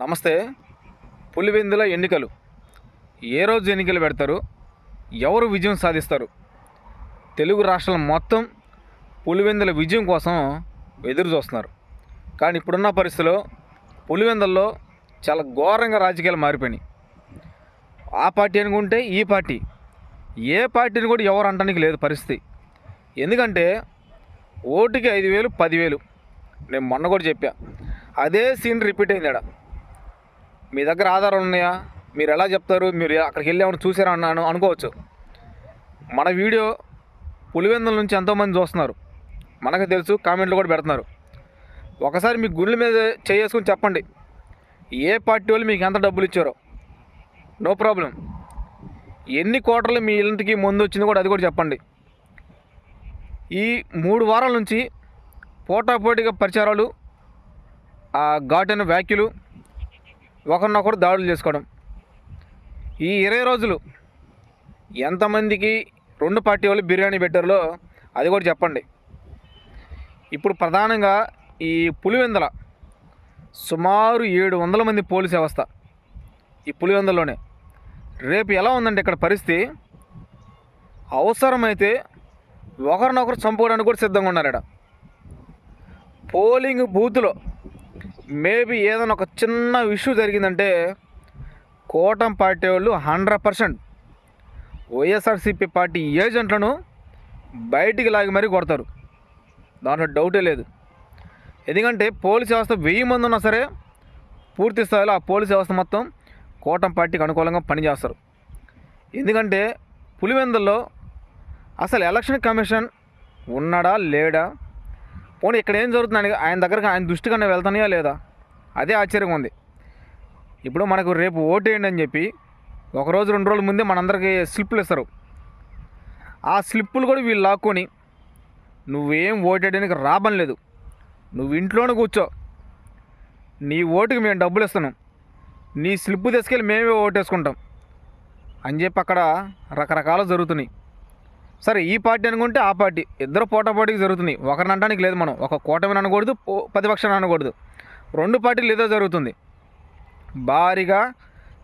నమస్తే. పులివెందుల ఎన్నికలు. ఏ రోజు ఎన్నికలు పెడతారు? ఎవరు విజయం సాధిస్తారు? తెలుగు రాష్ట్రాలు మొత్తం పులివెందుల విజయం కోసం ఎదురు చూస్తున్నారు. కానీ ఇప్పుడున్న పరిస్థితిలో పులివెందుల్లో చాలా ఘోరంగా రాజకీయాలు మారిపోయినాయి. ఆ పార్టీ అనుకుంటే ఈ పార్టీ. ఏ పార్టీని కూడా ఎవరు అనడానికి లేదు పరిస్థితి. ఎందుకంటే ఓటుకి ఐదు వేలు పదివేలు నేను మొన్న కూడా చెప్పా. అదే సీన్ రిపీట్ అయింది ఆడ. మీ దగ్గర ఆధారాలు ఉన్నాయా? మీరు ఎలా చెప్తారు? మీరు అక్కడికి వెళ్ళి ఏమైనా చూసారా అన్నాను అనుకోవచ్చు. మన వీడియో పులివెందుల నుంచి ఎంతోమంది చూస్తున్నారు. మనకు తెలుసు కామెంట్లు కూడా పెడుతున్నారు. ఒకసారి మీ గుండెల మీద చేసుకుని చెప్పండి. ఏ పార్టీ వాళ్ళు మీకు ఎంత డబ్బులు ఇచ్చారో. No problem. ఎన్ని కోటర్లు మీ ఇంటికి ముందు వచ్చిందో కూడా అది కూడా చెప్పండి. ఈ మూడు వారాల నుంచి పోటాపోటీగా పరిచారాలు ఆ ఘాటైన వ్యాఖ్యలు ఒకరినొకరు దాడులు చేసుకోవడం. ఈ ఇరవై రోజులు ఎంతమందికి రెండు పార్టీ వాళ్ళు బిర్యానీ పెట్టారో అది కూడా చెప్పండి. ఇప్పుడు ప్రధానంగా ఈ పులివెందల సుమారు ఏడు వందల మంది పోలీస్ వ్యవస్థ ఈ పులివెందల్లోనే. రేపు ఎలా ఉందంటే ఇక్కడ పరిస్థితి? అవసరమైతే ఒకరినొకరు చంపుకోవడానికి కూడా సిద్ధంగా ఉన్నారట. పోలింగ్ బూత్లో మేబీ ఏదైనా ఒక చిన్న ఇష్యూ జరిగిందంటే కోటం పార్టీ వాళ్ళు హండ్రెడ్ పర్సెంట్ వైఎస్ఆర్సీపీ పార్టీ ఏజెంట్లను బయటికి లాగి మరీ కొడతారు. దాంట్లో డౌటే లేదు. ఎందుకంటే పోలీస్ వ్యవస్థ వెయ్యి మంది ఉన్నా సరే పూర్తి స్థాయిలో ఆ పోలీస్ వ్యవస్థ మొత్తం కోటం పార్టీకి అనుకూలంగా పనిచేస్తారు. ఎందుకంటే పులివెందుల్లో అసలు ఎలక్షన్ కమిషన్ ఉన్నాడా లేడా? పోనీ ఇక్కడ ఏం జరుగుతుంది? ఆయన దగ్గరకు ఆయన దృష్టి కన్నా వెళ్తానయా లేదా? అదే ఆశ్చర్యంగా ఉంది. ఇప్పుడు మనకు రేపు ఓటేయండి అని చెప్పి ఒకరోజు రెండు రోజుల ముందే మనందరికీ స్లిప్పులు ఇస్తారు. ఆ స్లిప్పులు కూడా వీళ్ళు లాక్కొని నువ్వేం ఓటేయడానికి రాబం లేదు. నువ్వు ఇంట్లోనే కూర్చో. నీ ఓటుకి మేము డబ్బులు ఇస్తున్నాం. నీ స్లిప్ తీసుకెళ్ళి మేమే ఓటేసుకుంటాం అని చెప్పి అక్కడ రకరకాలు జరుగుతున్నాయి. సరే ఈ పార్టీ అనుకుంటే ఆ పార్టీ. ఇద్దరు పోటాపోటీకి జరుగుతున్నాయి. ఒకరిని అనడానికి లేదు మనం. ఒక కూటమిని అనకూడదు ప్రతిపక్షం ప్రతిపక్షాన్ని అనకూడదు. రెండు పార్టీలు ఏదో జరుగుతుంది. భారీగా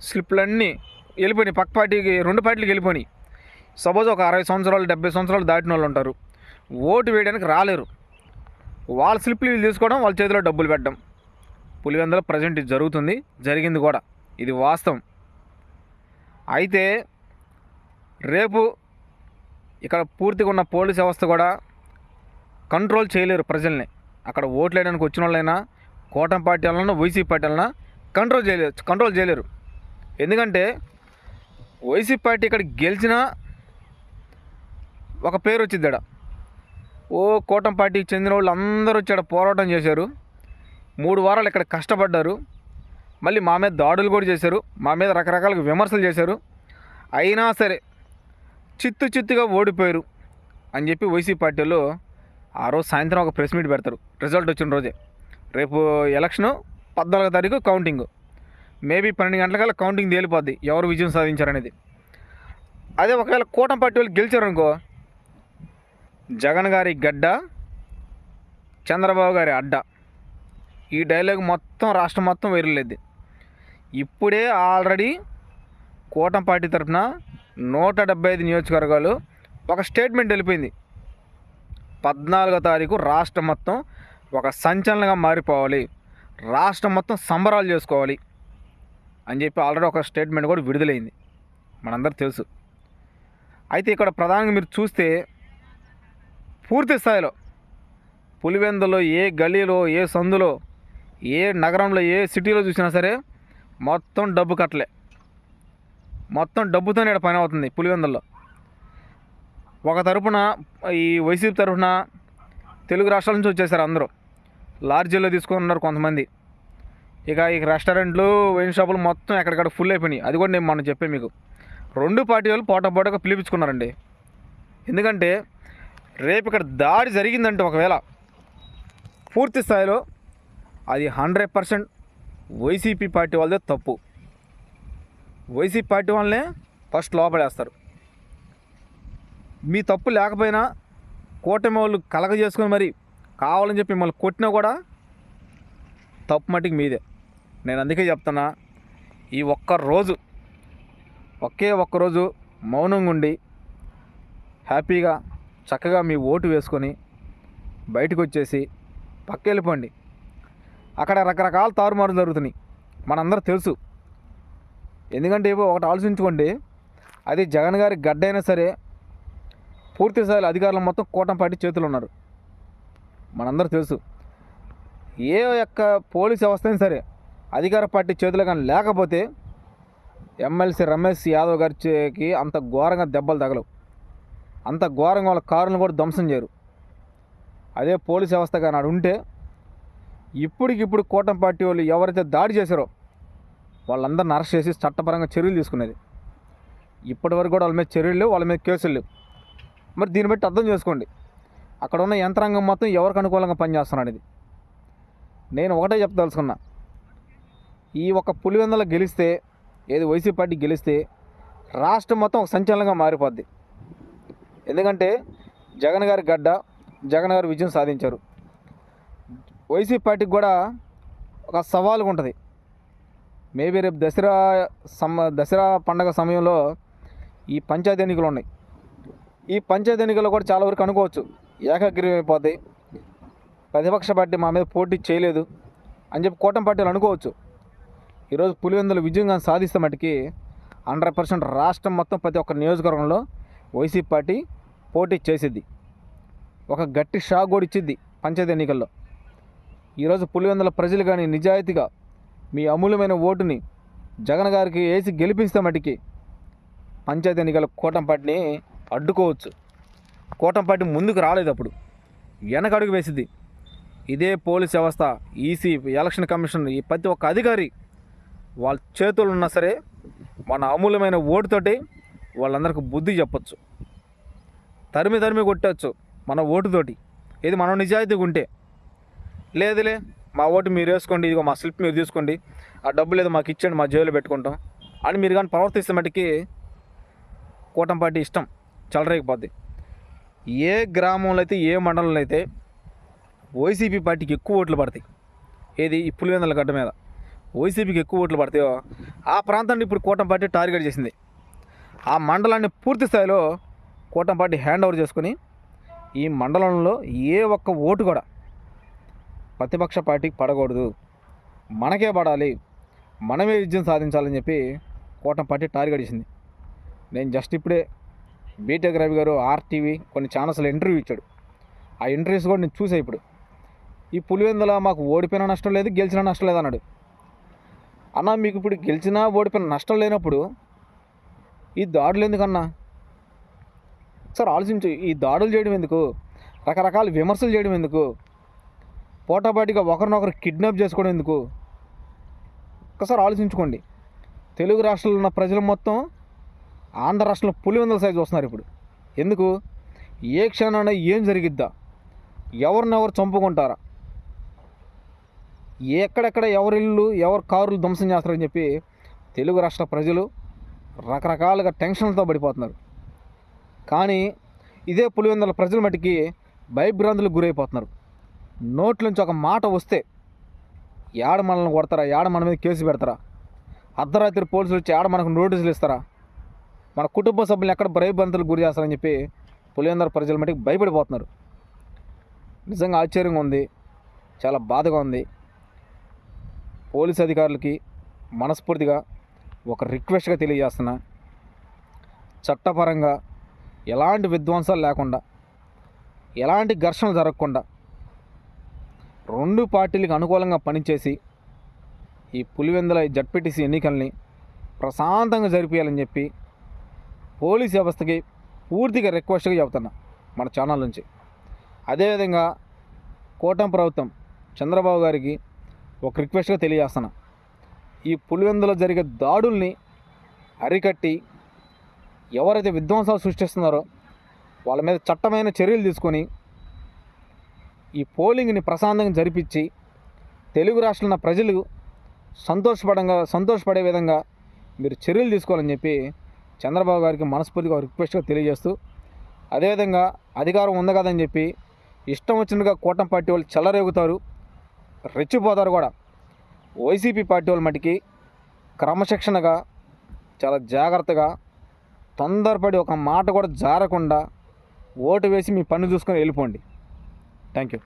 స్లిప్లన్నీ వెళ్ళిపోయినాయి. పక్క పార్టీకి రెండు పార్టీలకు వెళ్ళిపోయినాయి. సపోజ్ ఒక అరవై సంవత్సరాలు డెబ్బై సంవత్సరాలు దాటిన వాళ్ళు ఉంటారు. ఓటు వేయడానికి రాలేరు. వాళ్ళ స్లిప్లు వీళ్ళు తీసుకోవడం వాళ్ళ చేతిలో డబ్బులు పెట్టడం. పులివెందులో ప్రజెంట్ ఇది జరుగుతుంది. జరిగింది కూడా. ఇది వాస్తవం. అయితే రేపు ఇక్కడ పూర్తిగా ఉన్న పోలీస్ వ్యవస్థ కూడా కంట్రోల్ చేయలేరు ప్రజల్ని. అక్కడ ఓట్లు వేయడానికి వచ్చిన వాళ్ళైనా కోటం పార్టీ వాళ్ళైనా వైసీపీ పార్టీ వాళ్ళైనా కంట్రోల్ చేయలేరు కంట్రోల్ చేయలేరు. ఎందుకంటే వైసీపీ పార్టీ ఇక్కడ గెలిచినా ఒక పేరు వచ్చింది ఆడ ఓ కోటం పార్టీకి చెందిన వాళ్ళు అందరూ వచ్చి ఆడ పోరాటం చేశారు. మూడు వారాలు ఇక్కడ కష్టపడ్డారు. మళ్ళీ మా మీద దాడులు కూడా చేశారు. మా మీద రకరకాల విమర్శలు చేశారు. అయినా సరే చిత్తు చిత్తుగా ఓడిపోయారు అని చెప్పి వైసీపీ పార్టీలో ఆ రోజు సాయంత్రం ఒక ప్రెస్ మీట్ పెడతారు. రిజల్ట్ వచ్చిన రోజే. రేపు ఎలక్షను పద్నాలుగో తారీఖు కౌంటింగ్. మేబీ పన్నెండు గంటలకల్లా కౌంటింగ్ తేలిపోద్ది. ఎవరు విజయం సాధించారనేది. అదే ఒకవేళ కూటమి పార్టీ వాళ్ళు గెలిచారనుకో జగన్ గారి గడ్డ చంద్రబాబు గారి అడ్డ ఈ డైలాగ్ మొత్తం రాష్ట్రం మొత్తం వేరలేదు ఇప్పుడే ఆల్రెడీ కూటమి పార్టీ తరఫున నూట డెబ్బై ఐదు నియోజకవర్గాలు ఒక స్టేట్మెంట్ వెళ్ళిపోయింది పద్నాలుగో తారీఖు రాష్ట్రం మొత్తం ఒక సంచలనంగా మారిపోవాలి. రాష్ట్రం మొత్తం సంబరాలు చేసుకోవాలి అని చెప్పి ఆల్రెడీ ఒక స్టేట్మెంట్ కూడా విడుదలైంది. మనందరూ తెలుసు. అయితే ఇక్కడ ప్రధానంగా మీరు చూస్తే పూర్తి స్థాయిలో పులివెందులో ఏ గలీలో ఏ సందులో ఏ నగరంలో ఏ సిటీలో చూసినా సరే మొత్తం డబ్బు కట్టలే. మొత్తం డబ్బుతోనే ఇక్కడ పని అవుతుంది పులివెందుల్లో. ఒక తరపున ఈ వైసీపీ తరఫున తెలుగు రాష్ట్రాల నుంచి వచ్చేసారు అందరూ. లార్జీలో తీసుకొని ఉన్నారు కొంతమంది. ఇక ఈ రెస్టారెంట్లు వైన్ షాపులు మొత్తం ఎక్కడికక్కడ ఫుల్ అయిపోయినాయి. అది కూడా నేను మొన్న చెప్పే మీకు. రెండు పార్టీ వాళ్ళు పోటాపోటీగా పిలిపించుకున్నారండి. ఎందుకంటే రేపు ఇక్కడ దాడి జరిగిందంటే ఒకవేళ పూర్తి స్థాయిలో అది హండ్రెడ్ పర్సెంట్ వైసీపీ పార్టీ వాళ్ళదే తప్పు. వైసీపీ పార్టీ వాళ్ళనే ఫస్ట్ లోపడేస్తారు మీ తప్పు లేకపోయినా కూటమి వాళ్ళు కలగ చేసుకొని మరి కావాలని చెప్పి మిమ్మల్ని కొట్టినా కూడా తప్పు మట్టికి మీదే. నేను అందుకే చెప్తున్నా ఈ ఒక్క రోజు ఒకే ఒక్క రోజు మౌనంగా ఉండి హ్యాపీగా చక్కగా మీ ఓటు వేసుకొని బయటకు వచ్చేసి పక్క వెళ్ళిపోండి అక్కడ రకరకాల తారుమారు జరుగుతున్నాయి. మనందరూ తెలుసు ఎందుకంటే ఇప్పుడు ఒకటి ఆలోచించుకోండి. అది జగన్ గారి గడ్డ అయినా సరే పూర్తి స్థాయిలో అధికారులు మొత్తం కూటమి పార్టీ చేతులు ఉన్నారు. మనందరూ తెలుసు. ఏ యొక్క పోలీస్ వ్యవస్థ అయినా సరే అధికార పార్టీ చేతులు కానీ లేకపోతే ఎమ్మెల్సీ రమేష్ యాదవ్ గారికి అంత ఘోరంగా దెబ్బలు తగలవు. అంత ఘోరంగా వాళ్ళ కారులను కూడా ధ్వంసం చేయరు. అదే పోలీస్ వ్యవస్థ కానీ ఆడు ఉంటే ఇప్పటికిప్పుడు కూటమి పార్టీ వాళ్ళు ఎవరైతే దాడి చేశారో వాళ్ళందరిని అరెస్ట్ చేసి చట్టపరంగా చర్యలు తీసుకునేది. ఇప్పటి వరకు కూడా వాళ్ళ మీద చర్యలు లేవు వాళ్ళ మీద కేసులు లేవు. మరి దీన్ని బట్టి అర్థం చేసుకోండి. అక్కడ ఉన్న యంత్రాంగం మొత్తం ఎవరికి అనుకూలంగా పనిచేస్తున్నాడు ఇది? నేను ఒకటే చెప్పదలుచుకున్నా. ఈ ఒక పులివెందల గెలిస్తే ఏది వైసీపీ పార్టీ గెలిస్తే రాష్ట్రం మొత్తం ఒక సంచలనంగా మారిపోద్ది. ఎందుకంటే జగన్ గారి గడ్డ జగన్ గారు విజయం సాధించారు. వైసీపీ పార్టీకి కూడా ఒక సవాలుగా ఉంటుంది. మేబీ రేపు దసరా సమ దసరా పండగ సమయంలో ఈ పంచాయతీ ఎన్నికలు ఉన్నాయి. ఈ పంచాయతీ ఎన్నికల్లో కూడా చాలా వరకు అనుకోవచ్చు. ఏకాగ్రీవం అయిపోతాయి ప్రతిపక్ష పార్టీ మా మీద పోటీ చేయలేదు అని చెప్పి కూటమి పార్టీలు అనుకోవచ్చు. ఈరోజు పులివెందులు విజయంగా సాధిస్తే మటుకి హండ్రెడ్ పర్సెంట్ రాష్ట్రం మొత్తం ప్రతి ఒక్క నియోజకవర్గంలో వైసీపీ పార్టీ పోటీ చేసిద్ది. ఒక గట్టి షాక్ కూడా ఇచ్చిద్ది పంచాయతీ ఎన్నికల్లో. ఈరోజు పులివెందుల ప్రజలు కానీ నిజాయితీగా మీ అమూల్యమైన ఓటుని జగన్ గారికి వేసి గెలిపిస్తే మటుకి పంచాయతీ ఎన్నికల కూటంపాటిని అడ్డుకోవచ్చు. కూటంపాటి ముందుకు రాలేదు అప్పుడు. వెనకడుగు వేసింది. ఇదే పోలీస్ వ్యవస్థ ఈసీ ఎలక్షన్ కమిషన్ ఈ ప్రతి ఒక్క అధికారి వాళ్ళ చేతులు ఉన్నా సరే మన అమూల్యమైన ఓటుతోటి వాళ్ళందరికీ బుద్ధి చెప్పచ్చు. తరిమి తరిమి కొట్టచ్చు మన ఓటుతోటి. ఇది మనం నిజాయితీగా ఉంటే. లేదులే మా ఓటు మీరు వేసుకోండి ఇదిగో మా స్లిప్ మీరు తీసుకోండి. ఆ డబ్బులు ఏదో మాకు ఇచ్చండి మా జేబులో పెట్టుకుంటాం. అని మీరు కానీ ప్రవర్తిస్తే మటుకి కూటమి పార్టీ ఇష్టం చలరేకపోద్ది ఏ గ్రామంలో అయితే ఏ మండలంలో అయితే వైసీపీ పార్టీకి ఎక్కువ ఓట్లు పడతాయి. ఏది? ఈ పులివెందల గడ్డ మీద. వైసీపీకి ఎక్కువ ఓట్లు పడతాయో ఆ ప్రాంతాన్ని ఇప్పుడు కూటమి పార్టీ టార్గెట్ చేసింది. ఆ మండలాన్ని పూర్తి స్థాయిలో కూటమి పార్టీ హ్యాండ్ ఓవర్ చేసుకుని ఈ మండలంలో ఏ ఒక్క ఓటు కూడా ప్రతిపక్ష పార్టీకి పడకూడదు. మనకే పడాలి. మనమే విజయం సాధించాలని చెప్పి కూటమి పార్టీ టార్గెట్ ఇచ్చింది నేను జస్ట్ ఇప్పుడే బీటెక్ రవి గారు ఆర్టీవీ కొన్ని ఛానల్స్లో ఇంటర్వ్యూ ఇచ్చాడు. ఆ ఇంటర్వ్యూస్ కూడా నేను చూసా ఇప్పుడు. ఈ పులివెందుల మాకు ఓడిపోయిన నష్టం లేదు గెలిచినా నష్టం లేదు అన్నాడు. అన్న మీకు ఇప్పుడు గెలిచినా ఓడిపోయిన నష్టం లేనప్పుడు ఈ దాడులు ఎందుకన్నా? సార్ ఆలోచించు ఈ దాడులు చేయడం ఎందుకు? రకరకాల విమర్శలు చేయడం ఎందుకు? పోటాపాటిగా ఒకరినొకరు కిడ్నాప్ చేసుకోవడం ఎందుకు? ఒకసారి ఆలోచించుకోండి. తెలుగు రాష్ట్రాల్లో ఉన్న ప్రజలు మొత్తం ఆంధ్ర రాష్ట్రంలో పులివెందుల సైజు వస్తున్నారు ఇప్పుడు. ఎందుకు? ఏ క్షణాన ఏం జరిగిద్దా? ఎవరినెవరు చంపుకుంటారా? ఎక్కడెక్కడ ఎవరి ఇల్లు ఎవరి కారులు ధ్వంసం చేస్తారని చెప్పి తెలుగు రాష్ట్ర ప్రజలు రకరకాలుగా టెన్షన్లతో పడిపోతున్నారు. కానీ ఇదే పులివెందుల ప్రజల మటుకి భయభ్రాంతులకు గురైపోతున్నారు. నోట్లోంచి ఒక మాట వస్తే ఏడ మనల్ని కొడతారా? ఏడ మన మీద కేసు పెడతారా? అర్ధరాత్రి పోలీసులు వచ్చి ఏడ మనకు నోటీసులు ఇస్తారా? మన కుటుంబ సభ్యులను ఎక్కడ భయభ్రాంతులకు గురి చేస్తారని చెప్పి పులివెందర ప్రజల మట్టికి భయపడిపోతున్నారు. నిజంగా ఆశ్చర్యంగా ఉంది. చాలా బాధగా ఉంది. పోలీస్ అధికారులకి మనస్ఫూర్తిగా ఒక రిక్వెస్ట్గా తెలియజేస్తున్నా. చట్టపరంగా ఎలాంటి విధ్వంసాలు లేకుండా ఎలాంటి ఘర్షణలు జరగకుండా రెండు పార్టీలకు అనుకూలంగా పనిచేసి ఈ పులివెందుల జడ్పీటీసీ ఎన్నికల్ని ప్రశాంతంగా జరిపించాలని చెప్పి పోలీస్ వ్యవస్థకి పూర్తిగా రిక్వెస్ట్గా చెబుతున్నా మన ఛానల్ నుంచి. అదేవిధంగా కూటమి ప్రభుత్వం చంద్రబాబు గారికి ఒక రిక్వెస్ట్గా తెలియజేస్తున్నా. ఈ పులివెందులో జరిగే దాడుల్ని అరికట్టి ఎవరైతే విధ్వంసాలు సృష్టిస్తున్నారో వాళ్ళ మీద చట్టమైన చర్యలు తీసుకొని ఈ పోలింగ్ని ప్రశాంతంగా జరిపించి తెలుగు రాష్ట్రాల ప్రజలు సంతోషపడంగా సంతోషపడే విధంగా మీరు చర్యలు తీసుకోవాలని చెప్పి చంద్రబాబు గారికి మనస్ఫూర్తిగా రిక్వెస్ట్గా తెలియజేస్తూ అదేవిధంగా అధికారం ఉంది కదని చెప్పి ఇష్టం వచ్చినట్టుగా కూటమి పార్టీ వాళ్ళు చెలరేగుతారు రెచ్చిపోతారు కూడా. వైసీపీ పార్టీ వాళ్ళ మటుకి క్రమశిక్షణగా చాలా జాగ్రత్తగా తొందరపడి ఒక మాట కూడా జారకుండా ఓటు వేసి మీ పని చూసుకొని వెళ్ళిపోండి. Thank you.